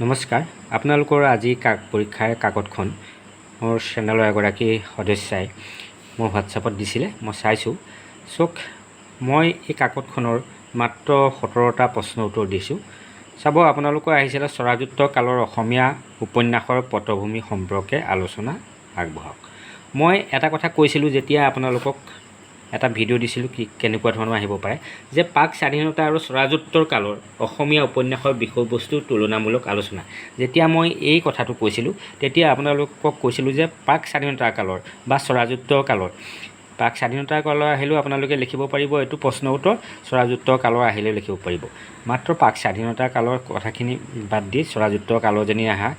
নমস্কাৰ আপোনালোকৰ আজি কাক পৰীক্ষাৰ কাকতখন মোৰ চেনেলৰ এগৰাকী সদস্যাই মোৰ হোৱাটছআপত দিছিলে মই চাইছোঁ। চাওক মই এই কাকতখনৰ মাত্ৰ সোতৰটা প্ৰশ্নৰ উত্তৰ দিছোঁ। চাব আপোনালোকৰ আহিছিলে স্বৰাজোত্ত কালৰ অসমীয়া উপন্যাসৰ পটভূমি সম্পৰ্কে আলোচনা আগবঢ়াওক। মই এটা কথা কৈছিলোঁ যেতিয়া আপোনালোকক এটা ভিডিঅ' দিছিলোঁ কি কেনেকুৱা ধৰণৰ আহিব পাৰে, যে প্ৰাক স্বাধীনতা আৰু স্বৰাজোত্তৰ কালৰ অসমীয়া উপন্যাসৰ বিষয়বস্তুৰ তুলনামূলক আলোচনা। যেতিয়া মই এই কথাটো কৈছিলোঁ, তেতিয়া আপোনালোকক কৈছিলোঁ যে প্ৰাক স্বাধীনতা কালৰ বা স্বৰাজোত্তৰ কালৰ প্ৰাক স্বাধীনতাৰ কালৰ আহিলেও আপোনালোকে লিখিব পাৰিব, এইটো প্ৰশ্ন উত্তৰ, স্বৰাজোত্তৰ কালৰ আহিলেও লিখিব পাৰিব। মাত্ৰ প্ৰাক স্বাধীনতাৰ কালৰ কথাখিনি বাদ দি স্বৰাজোত্তৰ কালজনী আহা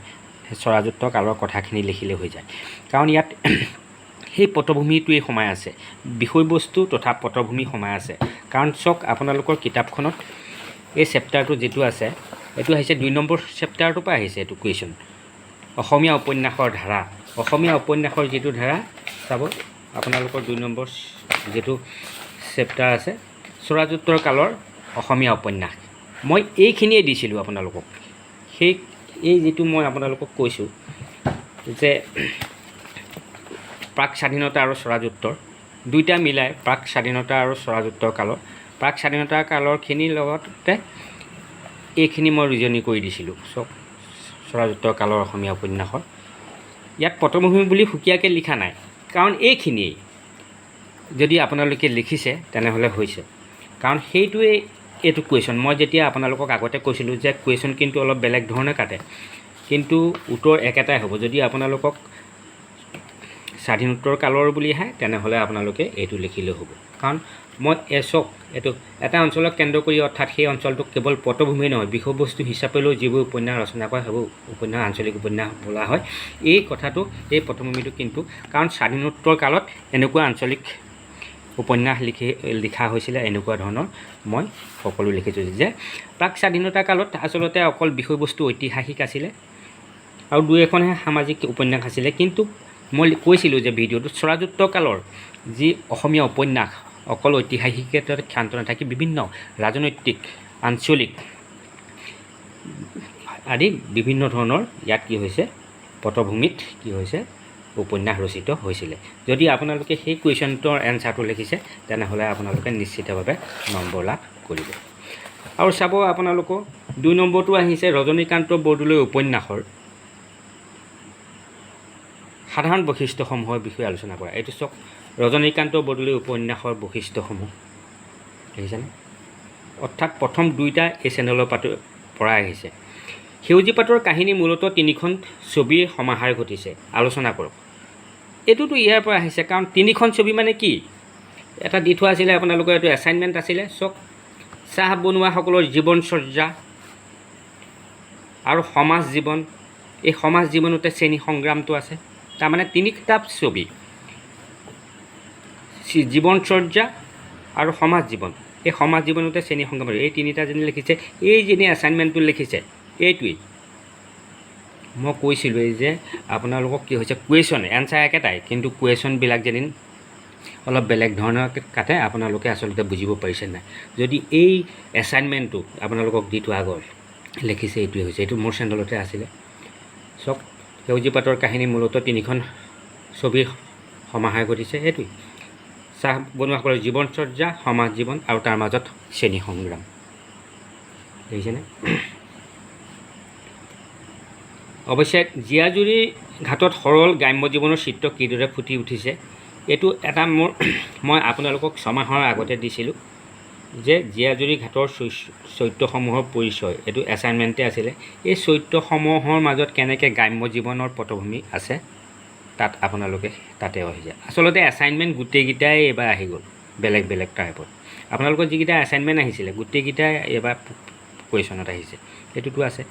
সেই স্বৰাজোত্তৰ কালৰ কথাখিনি লিখিলে হৈ যায়। কাৰণ ইয়াত সেই পটভূমিটোৱেই সোমাই আছে। বিষয়বস্তু তথা পটভূমি সোমাই আছে। কাৰণ চাওক আপোনালোকৰ কিতাপখনত এই চেপ্টাৰটো যিটো আছে এইটো আহিছে দুই নম্বৰ চেপ্টাৰটোৰ পৰা আহিছে এইটো কুৱেশ্যন। অসমীয়া উপন্যাসৰ ধাৰা। অসমীয়া উপন্যাসৰ যিটো ধাৰা চাব আপোনালোকৰ দুই নম্বৰ যিটো চেপ্টাৰ আছে স্বৰাজোত্তৰ কালৰ অসমীয়া উপন্যাস। মই এইখিনিয়ে দিছিলোঁ আপোনালোকক। সেই এই যিটো মই আপোনালোকক কৈছোঁ যে প্ৰাক স্বাধীনতা আৰু স্বৰাজোত্তৰ। দুইটা মিলাই প্ৰাক স্বাধীনতা আৰু স্বৰাজোত্তৰ কালৰ। প্ৰাক স্বাধীনতা কালৰখিনিৰ লগতে এইখিনি মই ৰিজনি কৰি দিছিলোঁ, চব স্বৰাজোত্তৰ কালৰ অসমীয়া উপন্যাসৰ। ইয়াত পটভূমি বুলি সুকীয়াকৈ লিখা নাই, কাৰণ এইখিনিয়েই। যদি আপোনালোকে লিখিছে, তেনেহ'লে হৈছে। কাৰণ সেইটোৱেই এইটো কুৱেশ্যন মই যেতিয়া আপোনালোকক আগতে কৈছিলোঁ যে কুৱেশ্যন কিন্তু অলপ বেলেগ ধৰণে কাটে, কিন্তু উত্তৰ একেটাই হ'ব। যদি আপোনালোকক স্বাধীনোত্তৰ কালৰ বুলি আহে, তেনেহ'লে আপোনালোকে এইটো লিখিলেও হ'ব। কাৰণ মই এচক, এইটো এটা অঞ্চলক কেন্দ্ৰ কৰি, অৰ্থাৎ সেই অঞ্চলটোক কেৱল পটভূমিয়ে নহয়, বিষয়বস্তু হিচাপেলৈও যিবোৰ উপন্যাস ৰচনা কৰা সেইবোৰ উপন্যাস, আঞ্চলিক উপন্যাস বোলা হয়, এই কথাটো, এই পটভূমিটো কিন্তু, কাৰণ স্বাধীনোত্তৰ কালত এনেকুৱা আঞ্চলিক উপন্যাস লিখি, লিখা হৈছিলে, এনেকুৱা ধৰণৰ মই সকলো লিখিছোঁ যে, প্ৰাক স্বাধীনতা কালত আচলতে অকল বিষয়বস্তু ঐতিহাসিক আছিলে, আৰু দুই এখনহে সামাজিক উপন্যাস আছিলে, কিন্তু মই কৈছিলোঁ যে ভিডিঅ'টোত স্বৰাজোত্ত কালৰ যি অসমীয়া উপন্যাস, অকল ঐতিহাসিকে ক্ষান্ত নাথাকি বিভিন্ন ৰাজনৈতিক, আঞ্চলিক আদি বিভিন্ন ধৰণৰ ইয়াত কি হৈছে, পটভূমিত কি হৈছে, উপন্যাস ৰচিত হৈছিলে। যদি আপোনালোকে সেই কুৱেশ্যনটোৰ এনচাৰটো লিখিছে, তেনেহ'লে আপোনালোকে নিশ্চিতভাৱে নম্বৰ লাভ কৰিব। আৰু চাব আপোনালোকৰ দুই নম্বৰটো আহিছে ৰজনীকান্ত বৰদলৈ উপন্যাসৰ। সাধাৰণ বৈশিষ্ট্যসমূহৰ বিষয়ে আলোচনা কৰা। এইটো চাওক ৰজনীকান্ত বৰদলৈ উপন্যাসৰ বৈশিষ্ট্যসমূহ। দেখিছেনে? অৰ্থাৎ প্ৰথম দুইটা এই চেনেলৰ পাত পৰা আহিছে। সেউজী পাতৰ কাহিনী মূলত তিনিখন ছবিৰ সমাহাৰ ঘটিছে। আলোচনা কৰক। এইটোতো ইয়াৰ পৰা আহিছে, কাৰণ তিনিখন ছবি মানে কি? এটা দি থোৱা আছিলে, আপোনালোকৰ এইটো এছাইনমেণ্ট আছিলে চাওক চাহ বনোৱাসকলৰ জীৱনচৰ্যা আৰু সমাজ জীৱন। এই সমাজ জীৱনতে শ্ৰেণী সংগ্ৰামটো আছে। তাৰমানে তিনিটা ছবি। জীৱনচৰ্যা আৰু সমাজ জীৱন। এই সমাজ জীৱনতে শ্ৰেণী সংগ্ৰাম এই তিনিটা যেনে লিখিছে, এই যেনে এছাইনমেণ্টটো লিখিছে, এইটোৱেই। মই কৈছিলোঁ এই যে আপোনালোকক কি হৈছে কুৱেশ্যন এনচাৰ একেটাই কিন্তু কুৱেশ্যনবিলাক যেন অলপ বেলেগ ধৰণৰ কাটে, আপোনালোকে আচলতে বুজিব পাৰিছে নাই। যদি এই এছাইনমেণ্টটো আপোনালোকক দি থোৱা আগৰ, লিখিছে, এইটোৱে হৈছে, এইটো মোৰ চেনেলতে আছিলে। চাওক সেউজী কাহিনী মূলত তিনিখন ছবিৰ সমাহাৰ ঘটিছে। সেইটোৱেই চাহ বনোৱাসকলৰ জীৱনচৰ্যা সমাজ জীৱন আৰু তাৰ মাজত শ্ৰেণী সংগ্ৰাম। দেখিছেনে? অৱশ্যে, জীয়াজুৰি ঘাটত সৰল গ্ৰাম্য জীৱনৰ চিত্ৰ কিদৰে ফুটি উঠিছে, এইটো এটা মোৰ মই আপোনালোকক ছমাহৰ আগতে দিছিলোঁ। যে জীয়াজুৰি ঘাটৰ চৰিত্ৰসমূহৰ পৰিচয় এইটো এছাইনমেণ্টে আছিলে এই চৰিত্ৰসমূহৰ মাজত কেনেকৈ গ্ৰাম্য জীৱনৰ পটভূমি আছে তাত আপোনালোকে তাতে আহি যায়। আচলতে এছাইনমেণ্ট গোটেইকেইটাই এইবাৰ আহি গ'ল বেলেগ বেলেগ টাইপত আপোনালোকৰ যিকেইটা এছাইনমেণ্ট আহিছিলে গোটেইকেইটাই এইবাৰ কুৱেশ্যনত আহিছে এইটোতো আছে।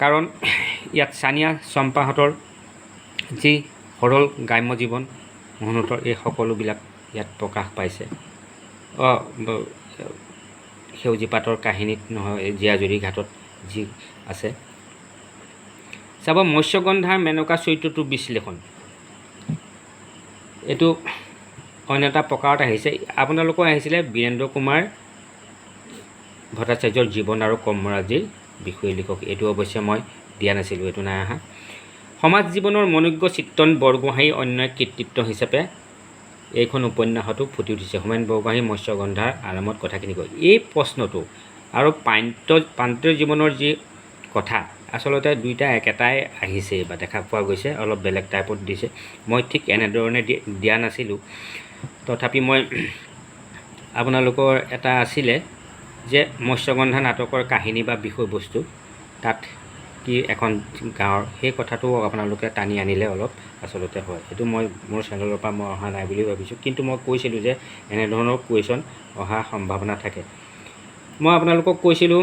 কাৰণ ইয়াত চানিয়া চম্পাহঁতৰ যি সৰল গ্ৰাম্য জীৱন সিহঁতৰ এই সকলোবিলাক ইয়াত প্ৰকাশ পাইছে। সেউজী পাতৰ কাহিনীত নহয় জীয়াজুৰি ঘাটত যি আছে। চাব, মৎস্যগন্ধাৰ মেনকা চৰিত্ৰটোৰ বিশ্লেষণ। এইটো অন্য এটা প্ৰকাৰত আহিছে। আপোনালোকৰ আহিছিলে বীৰেন্দ্ৰ কুমাৰ ভট্টাচাৰ্যৰ জীৱন আৰু কৰ্মৰাজিৰ বিষয়ে লিখক। এইটো অৱশ্যে মই দিয়া নাছিলোঁ, এইটো নাই অহা। সমাজ জীৱনৰ মনোজ্ঞ চিত্ৰণ বৰগোহাঁই অন্য কৃতিত্ব হিচাপে এইখন উপন্যাসতো ফুটি উঠিছে। হোমেন বৰগোহাঁই মৎস্যগন্ধাৰ আৰামত কথাখিনি কয়। এই প্ৰশ্নটো আৰু পান্ত প্ৰান্তীয় জীৱনৰ যি কথা, আচলতে দুইটা একেটাই আহিছে বা দেখা পোৱা গৈছে, অলপ বেলেগ টাইপত দিছে। মই ঠিক এনেধৰণে দিয়া নাছিলোঁ। তথাপি মই আপোনালোকৰ এটা আছিলে যে মৎস্যগন্ধা নাটকৰ কাহিনী বা বিষয়বস্তু, তাত কি এখন গাঁৱৰ সেই কথাটো আপোনালোকে টানি আনিলে অলপ, আচলতে হয়। সেইটো মই মোৰ চেনেলৰ পৰা মই অহা নাই বুলি ভাবিছোঁ। কিন্তু মই কৈছিলোঁ যে এনেধৰণৰ কুৱেশ্যন অহাৰ সম্ভাৱনা থাকে। মই আপোনালোকক কৈছিলোঁ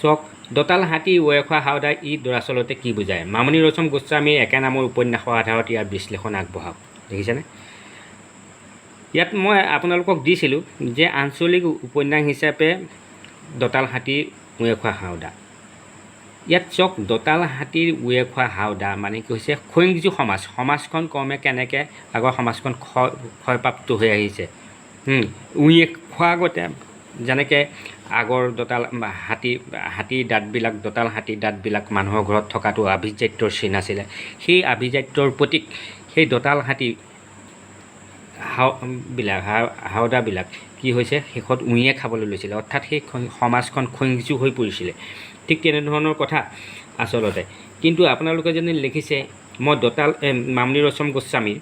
চাওক দঁতাল হাতী ৱে খোৱা হাওদা ই দৰাচলতে কি বুজায়? মামণি ৰচম গোস্বামীৰ একে নামৰ উপন্যাসৰ আধাৰত ইয়াৰ বিশ্লেষণ আগবঢ়াওক। দেখিছেনে? ইয়াত মই আপোনালোকক দিছিলোঁ যে আঞ্চলিক উপন্যাস হিচাপে দঁতাল হাতীৰ খোৱা হাওদা। ইয়াত চাওক দঁতাল হাতীৰ ৱে খোৱা হাওদা মানে কি হৈছে, খৈংজু সমাজ। সমাজখন ক্ৰমে কেনেকৈ আগৰ সমাজখন ক্ষয়, ক্ষয়প্ৰাপ্ত হৈ আহিছে। উঁয়ে খোৱা আগতে যেনেকৈ আগৰ দঁতাল হাতী, হাতীৰ দাঁতবিলাক, দঁতাল হাতীৰ দাঁতবিলাক মানুহৰ ঘৰত থকাটো আভিজাত্যৰ চিন আছিলে। সেই আভিজাত্যৰ প্ৰতীক সেই দঁতাল হাতী হাওবিলাক হাওদাবিলাক কি হৈছে, শেষত উঁয়ে খাবলৈ লৈছিলে। অৰ্থাৎ সেই সমাজখন খৈংজু হৈ পৰিছিলে। ঠিক তেনেধৰণৰ কথা আচলতে। কিন্তু আপোনালোকে যেনে লিখিছে, মই দঁতাল মামনি ৰচম গোস্বামীৰ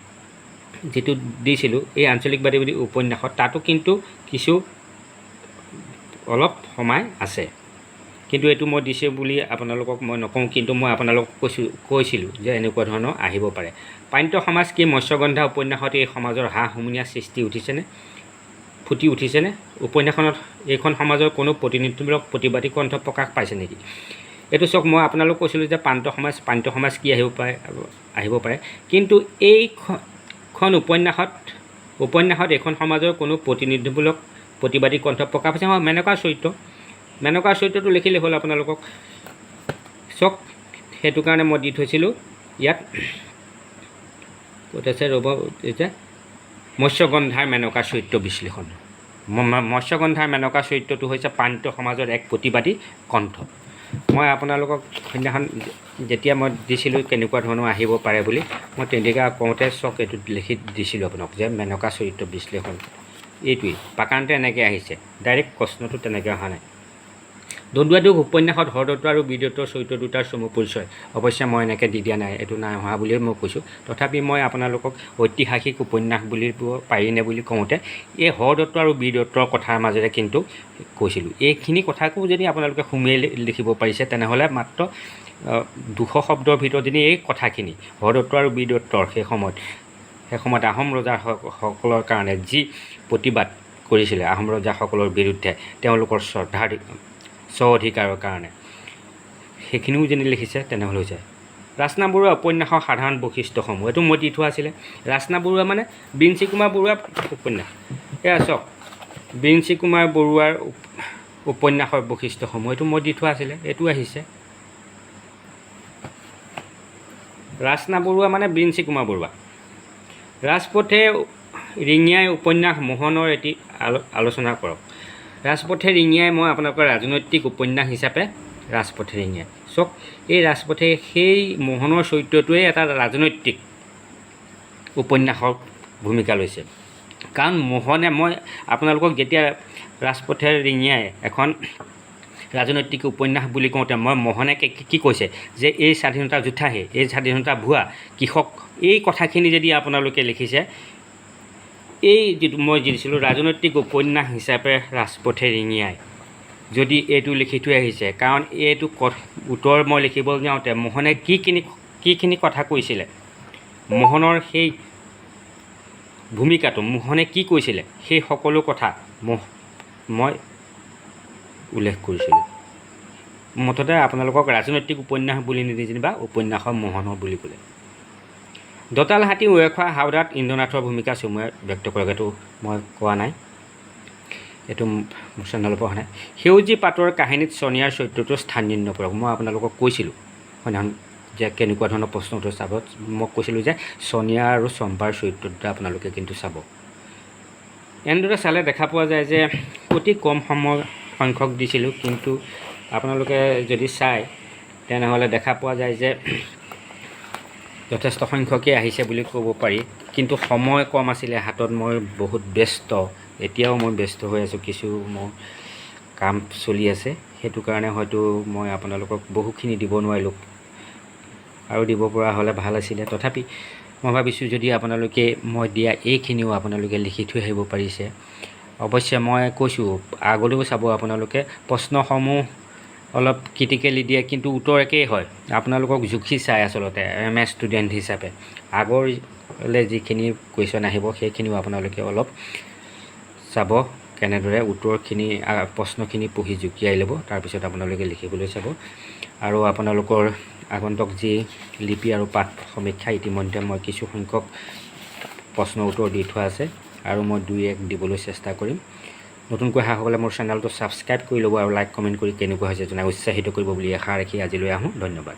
যিটো দিছিলোঁ, এই আঞ্চলিকবাদী বুলি উপন্যাসত, তাতো কিন্তু কিছু অলপ সমাই আছে। কিন্তু এইটো মই দিছোঁ বুলি আপোনালোকক মই নকওঁ, কিন্তু মই আপোনালোকক কৈছোঁ, কৈছিলোঁ যে এনেকুৱা ধৰণৰ আহিব পাৰে। পাণ্য সমাজ কি মৎস্যগন্ধা উপন্যাসত এই সমাজৰ হা হুমুনিয়া সৃষ্টি উঠিছেনে? ফুটি উঠিছেনে? উপন্যাসখনত এইখন সমাজৰ কোনো প্ৰতিনিধিমূলক প্ৰতিবাদী কণ্ঠ প্ৰকাশ পাইছে নেকি? এইটো চাওক, মই আপোনালোক কৈছিলোঁ যে প্ৰান্ত সমাজ প্ৰান্ত সমাজ কি আহিব পাৰে আহিব পাৰে। কিন্তু এইখন উপন্যাসত উপন্যাসত এইখন সমাজৰ কোনো প্ৰতিনিধিমূলক প্ৰতিবাদী কণ্ঠ প্ৰকাশ পাইছে। হয়, মেনকা চৰিত্ৰ। মেনকা চৰিত্ৰটো লিখিলে হ'ল আপোনালোকক। চাওক, সেইটো কাৰণে মই দি থৈছিলোঁ। ইয়াত ক'ত আছে ৰ'ব এতিয়া মৎস্যগন্ধাৰ মেনকা চৰিত্ৰ বিশ্লেষণ। মৎস্যগন্ধাৰ মেনকা চৰিত্ৰটো হৈছে প্ৰান্ত সমাজৰ এক প্ৰতিবাদী কণ্ঠ। মই আপোনালোকক সেইদিনাখন যেতিয়া মই দিছিলোঁ কেনেকুৱা ধৰণৰ আহিব পাৰে বুলি, মই তেনেকৈ কওঁতে চক এইটো লিখি দিছিলোঁ আপোনাক যে মেনকা চৰিত্ৰ বিশ্লেষণ। এইটোৱেই, পাকান্তে এনেকৈ আহিছে। ডাইৰেক্ট প্ৰশ্নটো তেনেকৈ অহা নাই। দন্দুৱা উপন্যাসত হৰদত্ত আৰু বীৰদত্তৰ চৰিত্ৰ দুটাৰ চমু পৰিচয় অৱশ্যে মই এনেকৈ দি দিয়া নাই, এইটো নাই অহা বুলিয়ে মই কৈছোঁ। তথাপি মই আপোনালোকক ঐতিহাসিক উপন্যাস বুলিব পাৰিনে বুলি কওঁতে, এই হৰদত্ত আৰু বীৰদত্তৰ কথাৰ মাজেৰে কিন্তু কৈছিলোঁ। এইখিনি কথাকো যদি আপোনালোকে সুমিয়াই লিখিব পাৰিছে, তেনেহ'লে মাত্ৰ দুশ শব্দৰ ভিতৰত যদি এই কথাখিনি, হৰদত্ত আৰু বীৰদত্তৰ সেই সময়ত সেই সময়ত আহোম ৰজাসকলৰ কাৰণে যি প্ৰতিবাদ কৰিছিলে, আহোম ৰজাসকলৰ বিৰুদ্ধে তেওঁলোকৰ শ্ৰদ্ধাৰ স্ব অধিকাৰৰ কাৰণে। সেইখিনিও যদি লিখিছে, তেনেহ'লে হৈছে ৰাচনা বৰুৱা উপন্যাসৰ সাধাৰণ বৈশিষ্ট্যসমূহ। এইটো মই দি থোৱা আছিলে। ৰাচনা বৰুৱা মানে বিঞ্চি কুমাৰ বৰুৱা উপন্যাস। এয়া চাওক বিঞ্চি কুমাৰ বৰুৱাৰ উপন্যাসৰ বৈশিষ্ট্যসমূহ। এইটো মই দি থোৱা আছিলে। এইটো আহিছে। ৰাচনা বৰুৱা মানে বিঞ্চি কুমাৰ বৰুৱা। ৰাজপথে ৰিঙিয়াই উপন্যাস মোহনৰ এটি আলো, আলোচনা কৰক। ৰাজপথে ৰিঙিয়াই মই আপোনালোকৰ ৰাজনৈতিক উপন্যাস হিচাপে ৰাজপথে ৰিঙিয়াই। চাওক, এই ৰাজপথে সেই মোহনৰ চৰিত্ৰটোৱে এটা ৰাজনৈতিক উপন্যাসৰ ভূমিকা লৈছে। কাৰণ মোহনে মই আপোনালোকক যেতিয়া ৰাজপথে ৰিঙিয়াই এখন ৰাজনৈতিক উপন্যাস বুলি কওঁতে মই মোহনে কি কৈছে যে এই স্বাধীনতা যুদ্ধাহে এই স্বাধীনতা ভুৱা, কৃষক, এই কথাখিনি যদি আপোনালোকে লিখিছে এই যিটো মই যি দিছিলোঁ, ৰাজনৈতিক উপন্যাস হিচাপে ৰাজপথে ৰিঙিয়াই যদি এইটো লিখি থৈ আহিছে, কাৰণ এইটো উত্তৰ মই লিখিবলৈ যাওঁতে মোহনে কিখিনি কিখিনি কথা কৈছিলে, মোহনৰ সেই ভূমিকাটো, মোহনে কি কৈছিলে, সেই সকলো কথা মই উল্লেখ কৰিছিলোঁ। মুঠতে আপোনালোকক ৰাজনৈতিক উপন্যাস বুলি নিদি যেনিবা, উপন্যাসৰ মোহনৰ বুলি ক'লে। দঁতাল হাতী উৱেখোৱা হাওদাত ইন্দ্ৰনাথৰ ভূমিকা চমুৱে ব্যক্ত কৰক এইটো মই কোৱা নাই। এইটো মোৰ চেনেলৰ নাই। সেউজী পাতৰ কাহিনীত ছনিয়াৰ চৰিত্ৰটো স্থান নিৰ্ণয় কৰক মই আপোনালোকক কৈছিলোঁ, সন্ধান যে কেনেকুৱা ধৰণৰ প্ৰশ্ন উত্তৰ চাব। মই কৈছিলোঁ যে ছনিয়া আৰু চম্পাৰ চৰিত্ৰ দুটা আপোনালোকে কিন্তু চাব। এনেদৰে চালে দেখা পোৱা যায় যে অতি কম সময় সংখ্যক দিছিলোঁ, কিন্তু আপোনালোকে যদি চায়, তেনেহ'লে দেখা পোৱা যায় যে যথেষ্ট সংখ্যকেই আহিছে বুলি ক'ব পাৰি। কিন্তু সময় কম আছিলে হাতত মই বহুত ব্যস্ত। এতিয়াও মই ব্যস্ত হৈ আছোঁ কিছু মোৰ কাম চলি আছে। সেইটো কাৰণে হয়তো মই আপোনালোকক বহুখিনি দিব নোৱাৰিলোঁ। আৰু দিব পৰা হ'লে ভাল আছিলে। তথাপি মই ভাবিছোঁ যদি আপোনালোকে মই দিয়া এইখিনিও আপোনালোকে লিখি থৈ আহিব পাৰিছে। অৱশ্যে মই কৈছোঁ আগলৈও চাব আপোনালোকে প্ৰশ্নসমূহ অলপ ক্ৰিটিকেলি দিয়ে কিন্তু উত্তৰ একেই হয়। আপোনালোকক জুখি চাই আচলতে এম এ ষ্টুডেণ্ট হিচাপে। আগৰলৈ যিখিনি কুৱেশ্যন আহিব সেইখিনিও আপোনালোকে অলপ চাব কেনেদৰে উত্তৰখিনি প্ৰশ্নখিনি পঢ়ি জুকিয়াই ল'ব তাৰপিছত আপোনালোকে লিখিবলৈ চাব। আৰু আপোনালোকৰ আগন্তুক যি লিপি আৰু পাঠ সমীক্ষা ইতিমধ্যে মই কিছু সংখ্যক প্ৰশ্ন উত্তৰ দি থোৱা আছে আৰু মই দুই এক দিবলৈ চেষ্টা কৰিম। নতুনকৈ অহাসকলে মোৰ চেনেলটো ছাবস্ক্ৰাইব কৰি ল'ব আৰু লাইক কমেণ্ট কৰি কেনেকুৱা হৈছে জনাই উৎসাহিত কৰিব বুলি আশা ৰাখি আজিলৈ আহোঁ। ধন্যবাদ।